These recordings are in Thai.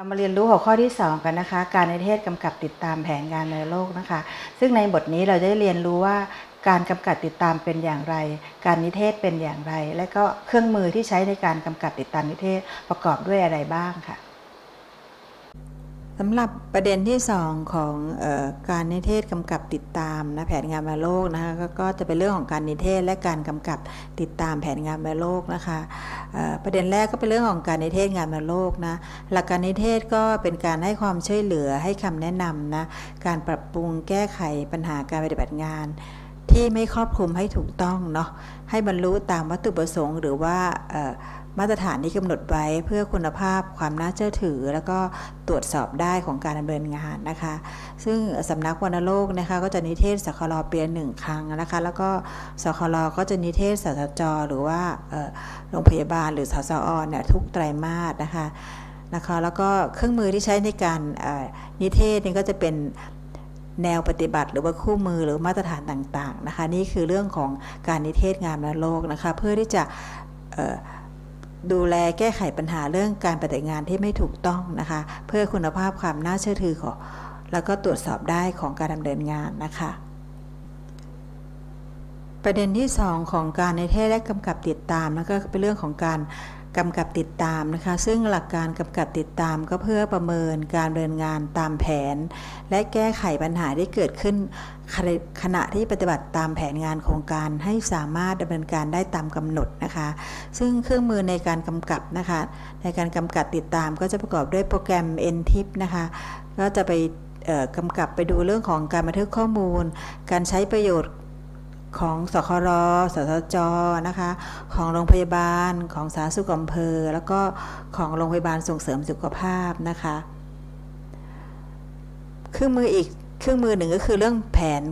เรามาเรียนรู้หัวข้อที่ 2 กันนะคะ การในเทศกำกับติดตามแผนงานในโลกนะคะ ซึ่งในบทนี้เราได้เรียนรู้ว่าการกำกับติดตามเป็นอย่างไร การนิเทศเป็นอย่างไร และก็เครื่องมือที่ใช้ในการกำกับติดตามนิเทศประกอบด้วยอะไรบ้างค่ะ สำหรับประเด็นที่ 2 ของออการนิเทศกำกับติดตามนะแผนงานมาโลกนะคะกก็จะเป็นเรื่องของการนิเทศและการกำกับติดตามแผนงานมาโลกนะคะประเด็นแรกก็เป็นเรื่องของการนิเทศงานมาโลกนะหลักการนิเทศก็เป็นการให้ความช่วยเหลือให้คำแนะนำนะการปรับปรุงแก้ไขปัญหาการปฏิบัติงาน ที่ไม่ครอบคลุมให้ถูกต้องเนาะให้บรรลุตามวัตถุประสงค์ หรือว่ามาตรฐานที่กำหนดไว้เพื่อคุณภาพความน่าเชื่อถือ แล้วก็ตรวจสอบได้ของการดำเนินงานนะคะ ซึ่งสำนักวัณโลกนะคะก็จะนิเทศสคลเปียหนึ่งครั้งนะคะ แล้วก็สคลก็จะนิเทศสสจหรือว่าโรงพยาบาลหรือสสอเนี่ยทุกไตรมาสนะคะนะคะแล้วก็เครื่องมือที่ใช้ในการนิเทศนี่ก็จะเป็นแนวปฏิบัติหรือว่าคู่มือหรือมาตรฐานต่างๆนะคะ นี่คือเรื่องของการนิเทศงานและโลกนะคะ เพื่อที่จะ ดูแลแก้ไขปัญหาเรื่องการปฏิบัติงานที่ไม่ถูกต้องนะคะ เพื่อคุณภาพความน่าเชื่อถือของแล้วก็ตรวจสอบได้ของการดำเนินงานนะคะ ประเด็นที่ 2 ของการในเทศและกำกับติดตามนะก็เป็นเรื่องของการ กำกับติดตามนะคะ ซึ่งหลักการกำกับติดตามก็เพื่อประเมินการดำเนินงานตามแผน และแก้ไขปัญหาที่เกิดขึ้น ขณะที่ปฏิบัติตามแผนงานโครงการให้สามารถดำเนินการได้ตามกำหนดนะคะ ซึ่งเครื่องมือในการกำกับนะคะ ในการกำกับติดตามก็จะประกอบด้วยโปรแกรม NTIP นะคะ ก็จะไปกำกับไปดูเรื่องของการบันทึกข้อมูล การใช้ประโยชน์ ของสครสสจนะคะ ของโรงพยาบาลของสาธารณสุขอำเภอ แล้วก็ของโรงพยาบาลส่งเสริมสุขภาพนะคะ เครื่องมืออีกเครื่องมือหนึ่งก็คือเรื่องแผน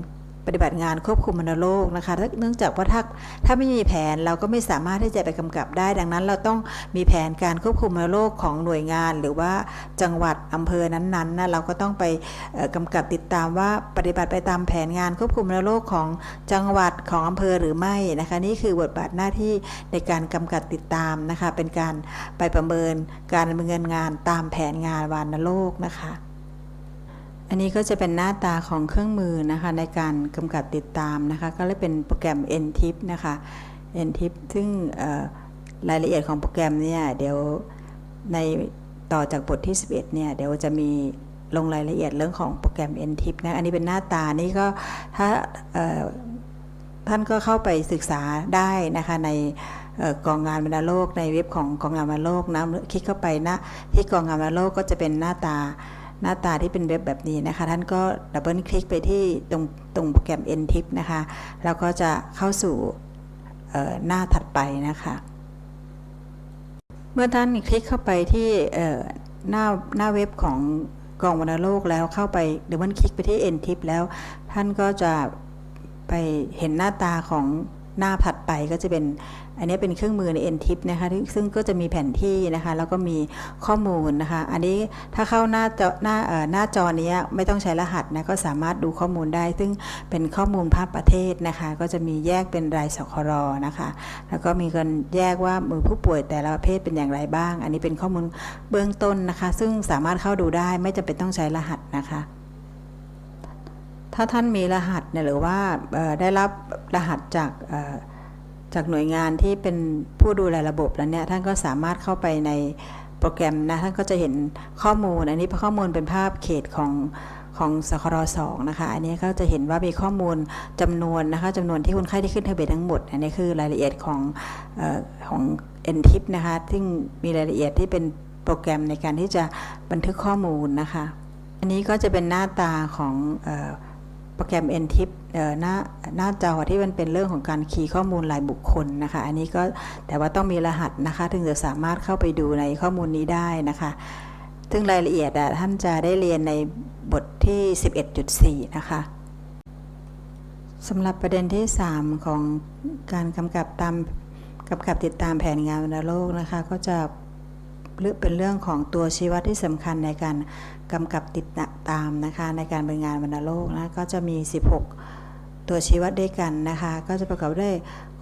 ปฏิบัติงานควบคุมมนโรคนะคะ เนื่องจากว่าถ้าถ้าไม่มีแผนเราก็ไม่สามารถที่จะไปกำกับได้ ดังนั้นเราต้องมีแผนการควบคุมมนโรคของหน่วยงาน หรือว่าจังหวัดอำเภอนั้นๆนะเราก็ต้องไปเอ่อกำกับติดตามว่าปฏิบัติไปตามแผนงานควบคุมมนโรคของจังหวัดของอำเภอหรือไม่นะคะ นี่คือบทบาทหน้าที่ในการกำกับติดตามนะคะ เป็นการไปประเมินการดำเนินงานตามแผนงานวานโรคนะคะ อันนี้ก็จะเป็นหน้าตาของเครื่องมือนะคะในการกำกับติดตามนะคะก็เลยเป็นโปรแกรม NTIP นะคะ NTIP ซึ่งรายละเอียดของโปรแกรมเนี่ยเดี๋ยวในต่อจากบทที่ 11เนี่ยเดี๋ยวจะมีลงรายละเอียดเรื่องของโปรแกรม NTIP นะอันนี้เป็นหน้าตานี่ก็ถ้าท่านก็เข้าไปศึกษาได้นะคะในออกองงานบรรณโลกในเว็บของกองงานบรรณโลกนะคลิกเข้าไปนะที่กองงานบรรณโลกก็จะเป็นหน้าตา หน้าตาที่เป็นเว็บแบบนี้นะคะ ท่านก็ดับเบิลคลิกไปที่ตรงตรงโปรแกรม NTIP นะคะแล้วก็จะเข้าสู่หน้าถัดไปนะคะ เมื่อท่านคลิกเข้าไปที่หน้าหน้าเว็บของกองวัณโลกแล้วเข้าไปดับเบิลคลิกไปที่ NTIP แล้วท่านก็จะไปเห็นหน้าตาของ หน้าถัดไปก็จะเป็น อันนี้เป็นเครื่องมือใน NTIP นะคะซึ่งก็จะมีแผนที่นะคะแล้วก็มีข้อมูลนะคะ อันนี้ถ้าเข้าหน้าจอหน้าหน้าจอนี้ไม่ต้องใช้รหัสนะก็สามารถดูข้อมูลได้ ซึ่งเป็นข้อมูลภาพประเทศนะคะ ก็จะมีแยกเป็นรายสครนะคะ แล้วก็มีการแยกว่ามือผู้ป่วยแต่ละประเภทเป็นอย่างไรบ้าง อันนี้เป็นข้อมูลเบื้องต้นนะคะ ซึ่งสามารถเข้าดูได้ไม่จำเป็นต้องใช้รหัสนะคะ ถ้าท่านมีรหัสเนี่ยหรือว่าได้รับรหัสจากจากหน่วยงานที่เป็นผู้ดูแลระบบแล้วเนี่ยท่านก็สามารถเข้าไปในโปรแกรมนะท่านก็จะเห็นข้อมูล อันนี้ข้อมูลเป็นภาพเขตของของสครสองนะคะ อันนี้ก็จะเห็นว่ามีข้อมูลจำนวนนะคะจำนวนที่คนไข้ที่ขึ้นทะเบียนทั้งหมด อันนี้คือรายละเอียดของเออของ NTIP นะคะ ซึ่งมีรายละเอียดที่เป็นโปรแกรมในการที่จะบันทึกข้อมูลนะคะ อันนี้ก็จะเป็นหน้าตาของอ โปรแกรม NTIP เอ่อหน้าหน้าจอที่มันเป็นเรื่องของการคีย์ข้อมูลรายบุคคลนะคะ อันนี้ก็แต่ว่าต้องมีรหัสนะคะ ถึงจะสามารถเข้าไปดูในข้อมูลนี้ได้นะคะ ซึ่งรายละเอียดท่านจะได้เรียนในบทที่ 11.4 นะคะสำหรับประเด็นที่ 3 ของการกำกับตามกำกับติดตามแผนงานวัณโลกนะคะ ก็จะ หรือเป็นเรื่องของตัวชี้วัดที่สำคัญในการกำกับติดตามนะคะในการเป็นงานวัณโลกนะก็จะมี 16 ตัวชี้วัดด้วยกันนะคะก็จะประกอบด้วย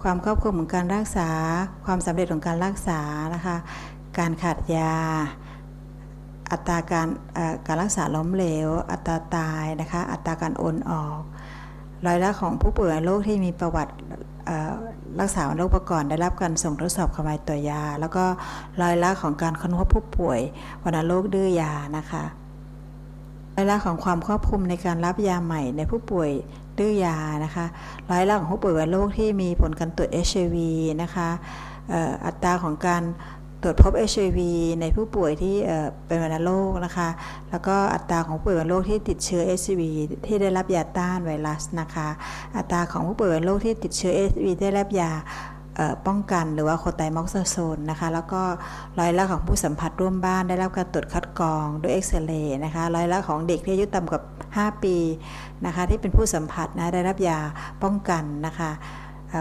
ความครอบคลุมของการรักษา ความสำเร็จของการรักษานะคะการขาดยา อัตราการการรักษาล้มเหลว อัตราตายนะคะอัตราการโอนออก รายละของผู้ป่วยโรคที่มีประวัติรักษาโรคประก่อนได้รับการส่งทดสอบขมายตัวยา แล้วก็รายละของการค้นพบผู้ป่วยวัณโรคดื้อยานะคะรายละของความครอบคลุมในการรับยาใหม่ในผู้ป่วยดื้อยานะคะรายละของผู้ป่วยวัณโรคที่มีผลการตรวจ HIV นะคะอออัตราของการ ตรวจพบ HIV ในผู้ป่วยที่เป็นวัณโรคนะคะ แล้วก็อัตราของผู้ป่วยวัณโรคที่ติดเชื้อ HIV ที่ได้รับยาต้านไวรัสนะคะ อัตราของผู้ป่วยวัณโรคที่ติดเชื้อ HIV ได้รับยาป้องกันหรือว่าโคไตม็อกซาโซนนะคะ แล้วก็ร้อยละของผู้สัมผัสร่วมบ้านได้รับการตรวจคัดกรองด้วยเอ็กซเรย์นะคะร้อยละของเด็กที่อายุต่ำกว่า 5 ปีนะคะที่เป็นผู้สัมผัสนะได้รับยาป้องกันนะคะ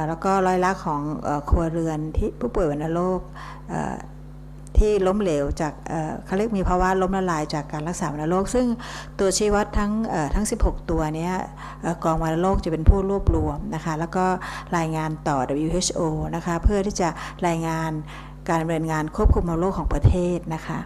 แล้วก็ร้อยละของอครัวเรือนที่ผู้ป่วยวัณโรคที่ล้มเหลวจากเขาเรียกมีภาวะล้มละลายจากการรักษาวัณโรค ซึ่งตัวชี้วัดทั้งทั้ง 16 ตัวนี้กองวัณโรคจะเป็นผู้รวบรวมนะคะ แล้วก็รายงานต่อ WHO นะคะ เพื่อที่จะรายงานการดำเนินงานควบคุมวัณโรคของประเทศนะคะ